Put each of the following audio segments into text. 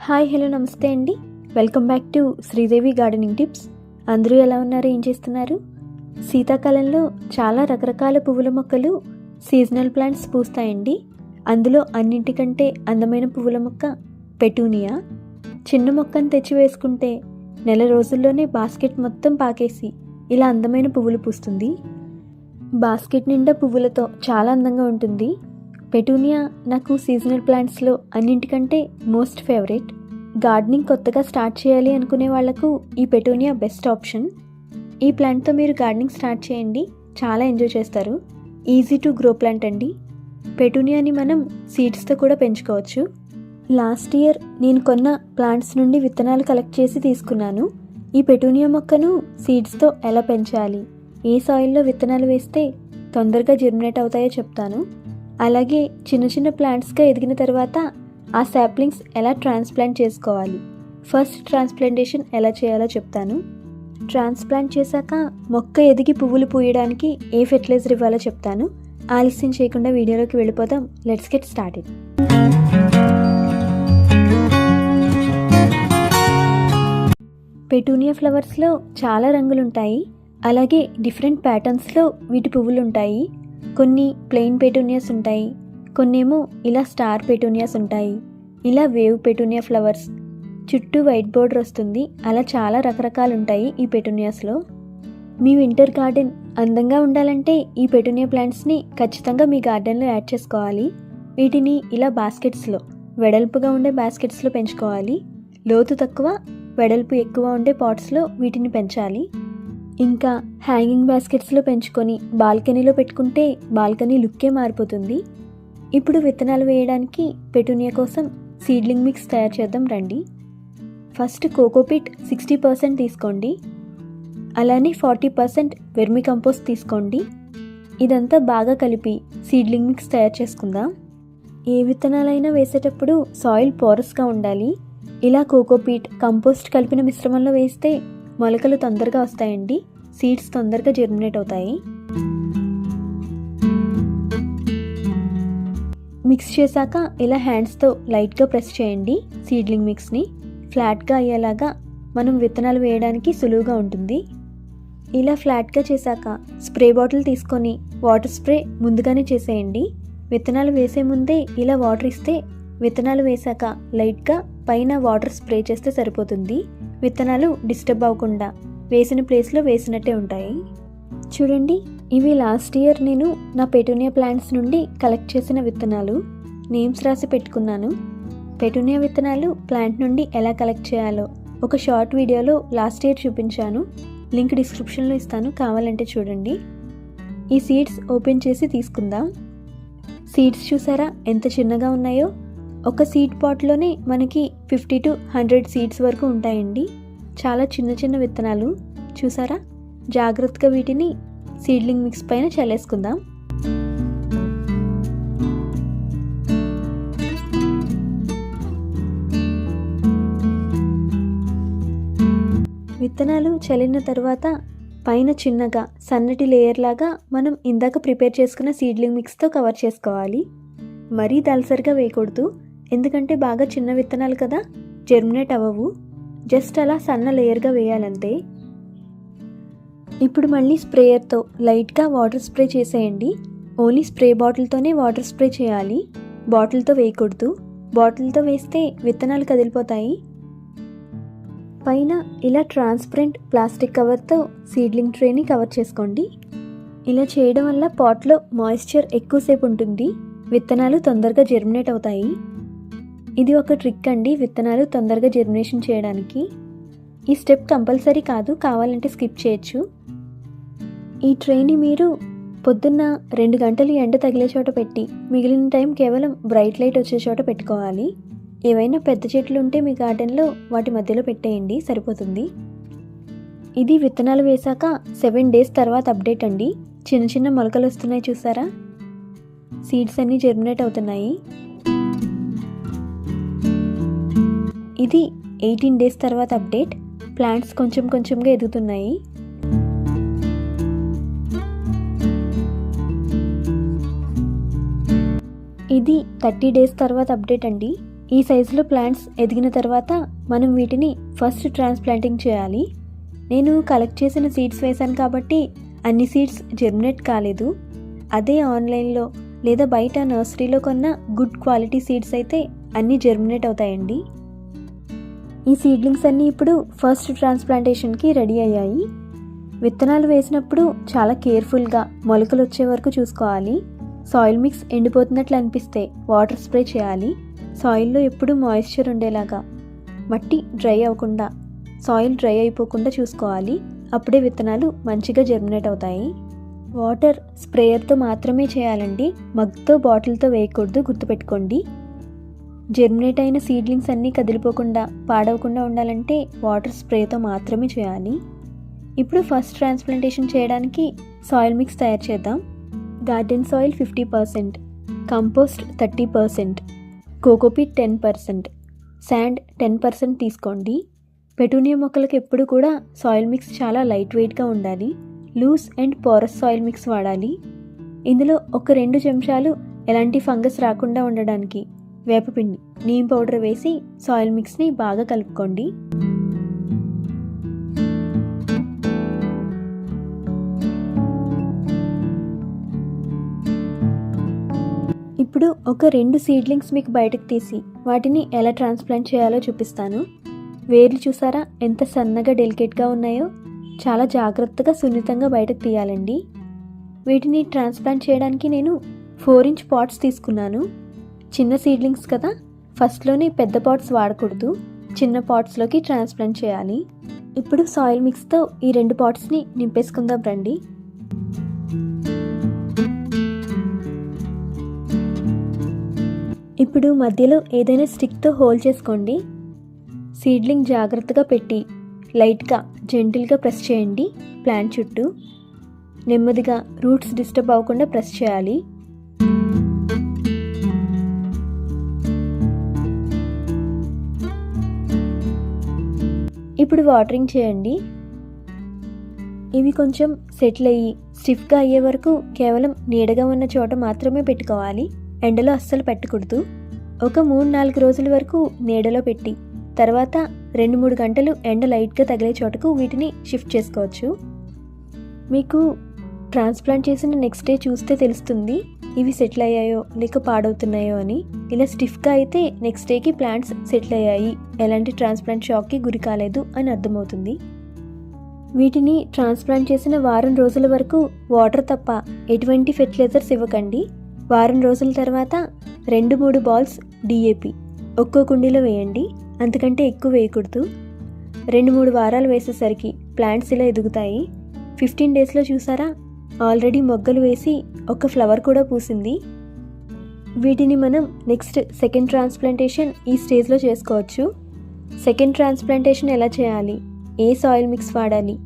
Hi hello నమస్తే అండి. Welcome back to Sridevi gardening tips. అందరూ ఎలా ఉన్నారు? ఏం చేస్తున్నారు? శీతాకాలంలో చాలా రకరకాల పువ్వుల మొక్కలు సీజనల్ ప్లాంట్స్ పూస్తాయండి. అందులో అన్నింటికంటే అందమైన పువ్వుల మొక్క పెటూనియా. చిన్న మొక్కను తెచ్చి వేసుకుంటే నెల రోజుల్లోనే బాస్కెట్ మొత్తం పాకేసి ఇలా అందమైన పువ్వులు పూస్తుంది. బాస్కెట్ నిండా పువ్వులతో చాలా అందంగా ఉంటుంది. పెటూనియా నాకు సీజనల్ ప్లాంట్స్లో అన్నింటికంటే మోస్ట్ ఫేవరెట్. గార్డెనింగ్ కొత్తగా స్టార్ట్ చేయాలి అనుకునే వాళ్ళకు ఈ పెటూనియా బెస్ట్ ఆప్షన్. ఈ ప్లాంట్తో మీరు గార్డెనింగ్ స్టార్ట్ చేయండి. చాలా ఎంజాయ్ చేస్తారు. ఈజీ టు గ్రో ప్లాంట్ అండి. పెటూనియాని మనం సీడ్స్తో కూడా పెంచుకోవచ్చు. లాస్ట్ ఇయర్ నేను కొన్న ప్లాంట్స్ నుండి విత్తనాలు కలెక్ట్ చేసి తీసుకున్నాను. ఈ పెటూనియా మొక్కను సీడ్స్తో ఎలా పెంచాలి? ఏ సాయిల్లో విత్తనాలు వేస్తే తొందరగా జర్మినేట్ అవుతాయో చెప్తాను. అలాగే చిన్న చిన్న ప్లాంట్స్గా ఎదిగిన తర్వాత ఆ శాప్లింగ్స్ ఎలా ట్రాన్స్ప్లాంట్ చేసుకోవాలి? ఫస్ట్ ట్రాన్స్ప్లాంటేషన్ ఎలా చేయాలో చెప్తాను. ట్రాన్స్ప్లాంట్ చేశాక మొక్క ఎదిగి పువ్వులు పూయడానికి ఏ ఫెర్టిలైజర్ ఇవ్వాలో చెప్తాను. ఆలస్యం చేయకుండా వీడియోలోకి వెళ్ళిపోదాం. లెట్స్ గెట్ స్టార్టెడ్ పెటూనియా ఫ్లవర్స్లో చాలా రంగులుంటాయి. అలాగే డిఫరెంట్ ప్యాటర్న్స్లో వీటి పువ్వులు ఉంటాయి కొన్ని ప్లెయిన్ పెటూనియాస్ ఉంటాయి కొన్నేమో ఇలా స్టార్ పెటూనియాస్ ఉంటాయి ఇలా వేవ్ పెటూనియా ఫ్లవర్స్. చుట్టూ వైట్ బోర్డర్ వస్తుంది అలా చాలా రకరకాలు ఉంటాయి ఈ పెటూనియాస్లో. మీ వింటర్ గార్డెన్ అందంగా ఉండాలంటే ఈ పెటూనియా ప్లాంట్స్ని ఖచ్చితంగా మీ గార్డెన్లో యాడ్ చేసుకోవాలి. వీటిని ఇలా బాస్కెట్స్లో వెడల్పుగా ఉండే బాస్కెట్స్లో పెంచుకోవాలి. లోతు తక్కువ వెడల్పు ఎక్కువ ఉండే పాట్స్లో వీటిని పెంచాలి. ఇంకా హ్యాంగింగ్ బాస్కెట్స్లో పెంచుకొని బాల్కనీలో పెట్టుకుంటే బాల్కనీ లుక్కే మారిపోతుంది. ఇప్పుడు విత్తనాలు వేయడానికి పెటూనియా కోసం సీడ్లింగ్ మిక్స్ తయారు చేద్దాం రండి. ఫస్ట్ కోకోపిట్ సిక్స్టీ పర్సెంట్ తీసుకోండి. అలానే ఫార్టీ పర్సెంట్ వెర్మి కంపోస్ట్ తీసుకోండి. ఇదంతా బాగా కలిపి సీడ్లింగ్ మిక్స్ తయారు చేసుకుందాం. ఏ విత్తనాలైనా వేసేటప్పుడు సాయిల్ పోరస్గా ఉండాలి. ఇలా కోకోపీట్ కంపోస్ట్ కలిపిన మిశ్రమంలో వేస్తే మొలకలు తొందరగా వస్తాయండి. సీడ్స్ తొందరగా జర్మినేట్ అవుతాయి. మిక్స్ చేశాక ఇలా హ్యాండ్స్తో లైట్గా ప్రెస్ చేయండి సీడ్లింగ్ మిక్స్ని ఫ్లాట్గా అయ్యేలాగా మనం విత్తనాలు వేయడానికి సులువుగా ఉంటుంది. ఇలా ఫ్లాట్గా చేశాక స్ప్రే బాటిల్ తీసుకొని వాటర్ స్ప్రే ముందుగానే చేసేయండి. విత్తనాలు వేసే ముందే ఇలా వాటర్ ఇస్తే విత్తనాలు వేశాక లైట్గా పైన వాటర్ స్ప్రే చేస్తే సరిపోతుంది. విత్తనాలు డిస్టర్బ్ అవ్వకుండా వేసిన ప్లేస్లో వేసినట్టే ఉంటాయి. చూడండి ఇవి లాస్ట్ ఇయర్ నేను నా పెటూనియా ప్లాంట్స్ నుండి కలెక్ట్ చేసిన విత్తనాలు. నేమ్స్ రాసి పెట్టుకున్నాను. పెటూనియా విత్తనాలు ప్లాంట్ నుండి ఎలా కలెక్ట్ చేయాలో ఒక షార్ట్ వీడియోలో లాస్ట్ ఇయర్ చూపించాను. లింక్ డిస్క్రిప్షన్లో ఇస్తాను కావాలంటే చూడండి. ఈ సీడ్స్ ఓపెన్ చేసి తీసుకుందాం. సీడ్స్ చూసారా ఎంత చిన్నగా ఉన్నాయో? ఒక సీడ్ పాట్లోనే మనకి ఫిఫ్టీ టు హండ్రెడ్ సీడ్స్ వరకు ఉంటాయండి. చాలా చిన్న చిన్న విత్తనాలు. చూసారా? జాగ్రత్తగా వీటిని సీడ్లింగ్ మిక్స్ పైన చల్లేసుకుందాం. విత్తనాలు చల్లిన తర్వాత పైన చిన్నగా సన్నటి లేయర్ లాగా మనం ఇందాక ప్రిపేర్ చేసుకున్న సీడ్లింగ్ మిక్స్తో కవర్ చేసుకోవాలి. మరీ దలసరిగా వేయకూడదు. ఎందుకంటే బాగా చిన్న విత్తనాలు కదా జెర్మినేట్ అవ్వవు. జస్ట్ అలా సన్న లేయర్గా వేయాలంతే. ఇప్పుడు మళ్ళీ స్ప్రేయర్తో లైట్గా వాటర్ స్ప్రే చేసేయండి. ఓన్లీ స్ప్రే బాటిల్తోనే వాటర్ స్ప్రే చేయాలి. బాటిల్తో వేయకూడదు. బాటిల్తో వేస్తే విత్తనాలు కదిలిపోతాయి. పైన ఇలా ట్రాన్స్పరెంట్ ప్లాస్టిక్ కవర్తో సీడ్లింగ్ ట్రేని కవర్ చేసుకోండి. ఇలా చేయడం వల్ల పాట్లో మాయిశ్చర్ ఎక్కువసేపు ఉంటుంది. విత్తనాలు తొందరగా జెర్మినేట్ అవుతాయి. ఇది ఒక ట్రిక్ అండి విత్తనాలు తొందరగా జర్మినేషన్ చేయడానికి. ఈ స్టెప్ కంపల్సరీ కాదు కావాలంటే స్కిప్ చేయొచ్చు. ఈ ట్రైని మీరు పొద్దున్న రెండు గంటలు ఎండ తగిలే చోట పెట్టి మిగిలిన టైం కేవలం బ్రైట్ లైట్ వచ్చే చోట పెట్టుకోవాలి. ఏవైనా పెద్ద చెట్లు ఉంటే మీ గార్డెన్లో వాటి మధ్యలో పెట్టేయండి సరిపోతుంది. ఇది విత్తనాలు వేశాక సెవెన్ డేస్ తర్వాత అప్డేట్ అండి. చిన్న చిన్న మొలకలు వస్తున్నాయి చూసారా? సీడ్స్ అన్నీ జర్మినేట్ అవుతున్నాయి. ఇది ఎయిటీన్ డేస్ తర్వాత అప్డేట్. ప్లాంట్స్ కొంచెం కొంచెంగా ఎదుగుతున్నాయి. ఇది థర్టీ డేస్ తర్వాత అప్డేట్ అండి. ఈ సైజులో ప్లాంట్స్ ఎదిగిన తర్వాత మనం వీటిని ఫస్ట్ ట్రాన్స్ప్లాంటింగ్ చేయాలి. నేను కలెక్ట్ చేసిన సీడ్స్ వేశాను కాబట్టి అన్ని సీడ్స్ జెర్మినేట్ కాలేదు. అదే ఆన్లైన్లో లేదా బయట నర్సరీలో కొన్న గుడ్ క్వాలిటీ సీడ్స్ అయితే అన్నీ జెర్మినేట్ అవుతాయండి. ఈ సీడ్లింగ్స్ అన్నీ ఇప్పుడు ఫస్ట్ ట్రాన్స్ప్లాంటేషన్కి రెడీ అయ్యాయి. విత్తనాలు వేసినప్పుడు చాలా కేర్ఫుల్గా మొలకలు వచ్చే వరకు చూసుకోవాలి. సాయిల్ మిక్స్ ఎండిపోతున్నట్లు అనిపిస్తే వాటర్ స్ప్రే చేయాలి. సాయిల్లో ఎప్పుడూ మాయిశ్చర్ ఉండేలాగా మట్టి డ్రై అవ్వకుండా సాయిల్ డ్రై అయిపోకుండా చూసుకోవాలి. అప్పుడే విత్తనాలు మంచిగా జర్మినేట్ అవుతాయి. వాటర్ స్ప్రేయర్తో మాత్రమే చేయాలండి. మగ్తో బాటిల్తో వేయకూడదు. గుర్తుపెట్టుకోండి. జెర్మినేట్ అయిన సీడ్లింగ్స్ అన్నీ కదిలిపోకుండా పాడవకుండా ఉండాలంటే వాటర్ స్ప్రేతో మాత్రమే చేయాలి. ఇప్పుడు ఫస్ట్ ట్రాన్స్ప్లాంటేషన్ చేయడానికి సాయిల్ మిక్స్ తయారు చేద్దాం. Garden soil fifty percent compost thirty percent cocopeat ten percent sand ten percent తీసుకోండి. పెటూనియా మొక్కలకు ఎప్పుడు కూడా సాయిల్ మిక్స్ చాలా లైట్ వెయిట్గా ఉండాలి. Loose and porous soil mix వాడాలి. ఇందులో ఒక రెండు చెంచాలు ఎలాంటి ఫంగస్ రాకుండా ఉండడానికి వేపపిండి నీమ్ పౌడర్ వేసి సాయిల్ మిక్స్ని బాగా కలుపుకోండి. ఇప్పుడు ఒక రెండు సీడ్లింగ్స్ మీకు బయటకు తీసి వాటిని ఎలా ట్రాన్స్ప్లాంట్ చేయాలో చూపిస్తాను. వేర్లు చూసారా? ఎంత సన్నగా డెలికేట్గా ఉన్నాయో చాలా జాగ్రత్తగా సున్నితంగా బయటకు తీయాలండి. వీటిని ట్రాన్స్ప్లాంట్ చేయడానికి నేను ఫోర్ ఇంచ్ పాట్స్ తీసుకున్నాను. చిన్న సీడ్లింగ్స్ కదా. ఫస్ట్లోనే పెద్ద పాట్స్ వాడకూడదు. చిన్న పాట్స్లోకి ట్రాన్స్ప్లాంట్ చేయాలి. ఇప్పుడు సాయిల్ మిక్స్తో ఈ రెండు పాట్స్ని నింపేసుకుందాం రండి. ఇప్పుడు మధ్యలో ఏదైనా స్టిక్తో హోల్డ్ చేసుకోండి. సీడ్లింగ్ జాగ్రత్తగా పెట్టి లైట్గా జెంటిల్గా ప్రెస్ చేయండి. ప్లాంట్ చుట్టూ నెమ్మదిగా రూట్స్ డిస్టర్బ్ అవ్వకుండా ప్రెస్ చేయాలి. ఇప్పుడు వాటరింగ్ చేయండి. ఇవి కొంచెం సెటిల్ అయ్యి స్టిఫ్గా అయ్యే వరకు కేవలం నీడగా ఉన్న చోట మాత్రమే పెట్టుకోవాలి. ఎండలో అస్సలు పెట్టకూడదు. ఒక మూడు నాలుగు రోజుల వరకు నీడలో పెట్టి తర్వాత రెండు మూడు గంటలు ఎండ లైట్గా తగిలే చోటకు వీటిని షిఫ్ట్ చేసుకోవచ్చు. మీకు ట్రాన్స్ప్లాంట్ చేసిన నెక్స్ట్ డే చూస్తే తెలుస్తుంది. ఇవి సెటిల్ అయ్యాయో లేక పాడవుతున్నాయో అని ఇలా స్టిఫ్గా అయితే నెక్స్ట్ డేకి ప్లాంట్స్ సెటిల్ అయ్యాయి. ఎలాంటి ట్రాన్స్ప్లాంట్ షాక్కి గురి కాలేదు అని అర్థమవుతుంది. వీటిని ట్రాన్స్ప్లాంట్ చేసిన వారం రోజుల వరకు వాటర్ తప్ప ఎటువంటి ఫెర్టిలైజర్స్ ఇవ్వకండి. వారం రోజుల తర్వాత రెండు మూడు బాల్స్ డిఏపి ఒక్కో కుండీలో వేయండి. అంతకంటే ఎక్కువ వేయకూడదు. రెండు మూడు వారాలు వేసేసరికి ప్లాంట్స్ ఇలా ఎదుగుతాయి. ఫిఫ్టీన్ డేస్లో చూసారా? ఆల్రెడీ మొగ్గలు వేసి ఒక ఫ్లవర్ కూడా పూసింది. వీటిని మనం నెక్స్ట్ సెకండ్ ట్రాన్స్ప్లాంటేషన్ ఈ స్టేజ్లో చేసుకోవచ్చు. సెకండ్ ట్రాన్స్ప్లాంటేషన్ ఎలా చేయాలి? ఏ సాయిల్ మిక్స్ వాడాలి?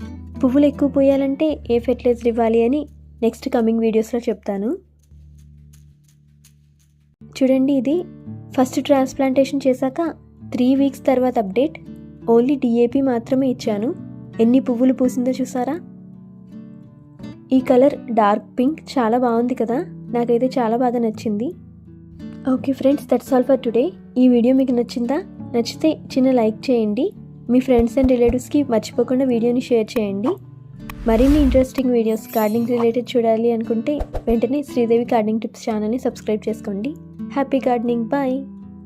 పువ్వులు ఎక్కువ పోయాలంటే ఏ ఫెర్టిలైజర్ ఇవ్వాలి అని నెక్స్ట్ కమింగ్ వీడియోస్లో చెప్తాను. చూడండి ఇది. ఫస్ట్ ట్రాన్స్ప్లాంటేషన్ చేశాక త్రీ వీక్స్ తర్వాత అప్డేట్. ఓన్లీ డిఏపి మాత్రమే ఇచ్చాను. ఎన్ని పువ్వులు పూసిందో చూసారా? ఈ కలర్ డార్క్ పింక్ చాలా బాగుంది కదా? నాకైతే చాలా బాగా నచ్చింది. Okay friends that's all for today ఈ వీడియో మీకు నచ్చిందా? నచ్చితే చిన్న లైక్ చేయండి. మీ ఫ్రెండ్స్ అండ్ రిలేటివ్స్కి మర్చిపోకుండా వీడియోని షేర్ చేయండి. మరిన్ని ఇంట్రెస్టింగ్ వీడియోస్ గార్డెనింగ్ రిలేటెడ్ చూడాలి అనుకుంటే వెంటనే శ్రీదేవి గార్డెనింగ్ టిప్స్ ఛానల్ని సబ్స్క్రైబ్ చేసుకోండి. Happy gardening bye